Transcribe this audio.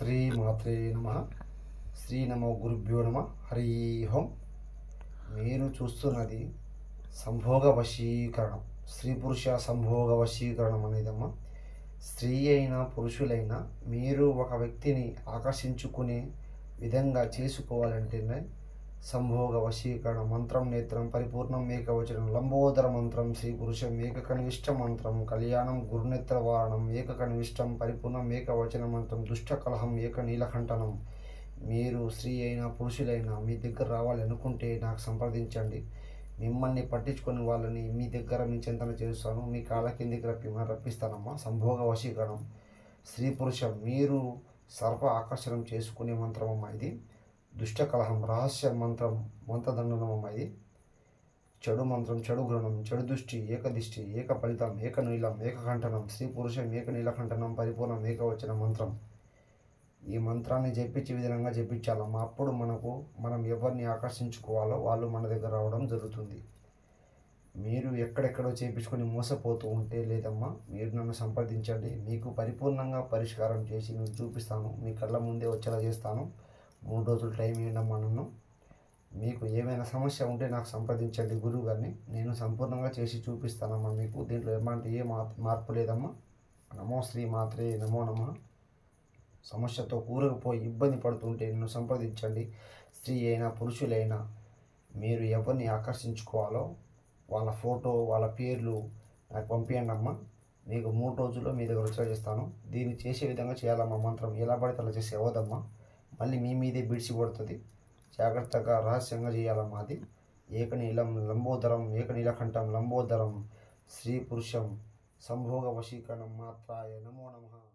శ్రీ మాత్రే నమ. శ్రీ నమో గురుభ్యో నమ. హరి హోం మీరు చూస్తున్నది సంభోగ వశీకరణం స్త్రీ పురుష సంభోగ వశీకరణం అనేదమ్మా. స్త్రీ అయినా పురుషులైనా మీరు ఒక వ్యక్తిని ఆకర్షించుకునే విధంగా చేసుకోవాలంటేనే సంభోగ వశీకరణ మంత్రం నేత్రం పరిపూర్ణం ఏకవచనం లంబోదర మంత్రం శ్రీ పురుషం ఏక మంత్రం కళ్యాణం గురునేత్ర వారణం ఏక పరిపూర్ణం ఏకవచన మంత్రం దుష్ట కలహం ఏక నీలకంఠనం మీరు స్త్రీ అయినా పురుషులైనా మీ దగ్గర రావాలి అనుకుంటే నాకు సంప్రదించండి. మిమ్మల్ని పట్టించుకుని వాళ్ళని మీ దగ్గర మీ చింతన చేస్తాను. మీ కాళ్ళ కిందికి రప్పి రప్పిస్తానమ్మా. సంభోగ వశీకరణం. స్త్రీ పురుషం మీరు సర్వ ఆకర్షణం చేసుకునే మంత్రం అమ్మా ఇది. దుష్ట కలహం రహస్య మంత్రం మంత్రదండనం అమ్మా చెడు మంత్రం చెడు గ్రహణం చెడు దృష్టి ఏకదిష్టి ఏక ఫలితం ఏక నీలం ఏకకంఠనం స్త్రీ పురుషం ఏక నీలకంఠనం పరిపూర్ణం ఏకవచన మంత్రం. ఈ మంత్రాన్ని జపించే విధంగా జపించాలమ్మా అప్పుడు మనకు మనం ఎవరిని ఆకర్షించుకోవాలో వాళ్ళు మన దగ్గర రావడం జరుగుతుంది. మీరు ఎక్కడెక్కడో చేయించుకొని మోసపోతూ ఉంటే లేదమ్మా మీరు నన్ను సంప్రదించండి. మీకు పరిపూర్ణంగా పరిష్కారం చేసి మీకు చూపిస్తాను. మీ కళ్ళ ముందే వచ్చేలా చేస్తాను. మూడు రోజులు టైం ఇవ్వడం నన్ను. మీకు ఏమైనా సమస్య ఉంటే నాకు సంప్రదించండి గురువు గారిని. నేను సంపూర్ణంగా చేసి చూపిస్తానమ్మా మీకు. దీంట్లో ఏమంటే ఏ మా- మార్పు లేదమ్మా. నమో శ్రీ మాత్రే నమో నమ. సమస్యతో కూరకుపోయి ఇబ్బంది పడుతుంటే నన్ను సంప్రదించండి. స్త్రీ అయినా పురుషులైనా మీరు ఎవరిని ఆకర్షించుకోవాలో వాళ్ళ ఫోటో వాళ్ళ పేర్లు నాకు పంపించండి అమ్మా మీకు మూడు రోజుల్లో మీ దగ్గర వచ్చేలా చేస్తాను దీన్ని చేసే విధంగా చేయాలమ్మా మంత్రం. ఎలా పడితే అలా చేసి అవ్వదమ్మా. మళ్ళీ మీ మీదే బిడిసి కొడుతుంది. జాగ్రత్తగా రహస్యంగా చేయాల మాది? ఏకనీలం లంబోదరం ఏకనీలకంఠం లంబోదరం స్త్రీ పురుషం సంభోగ వశీకరణం మాత్రాయ నమో నమః.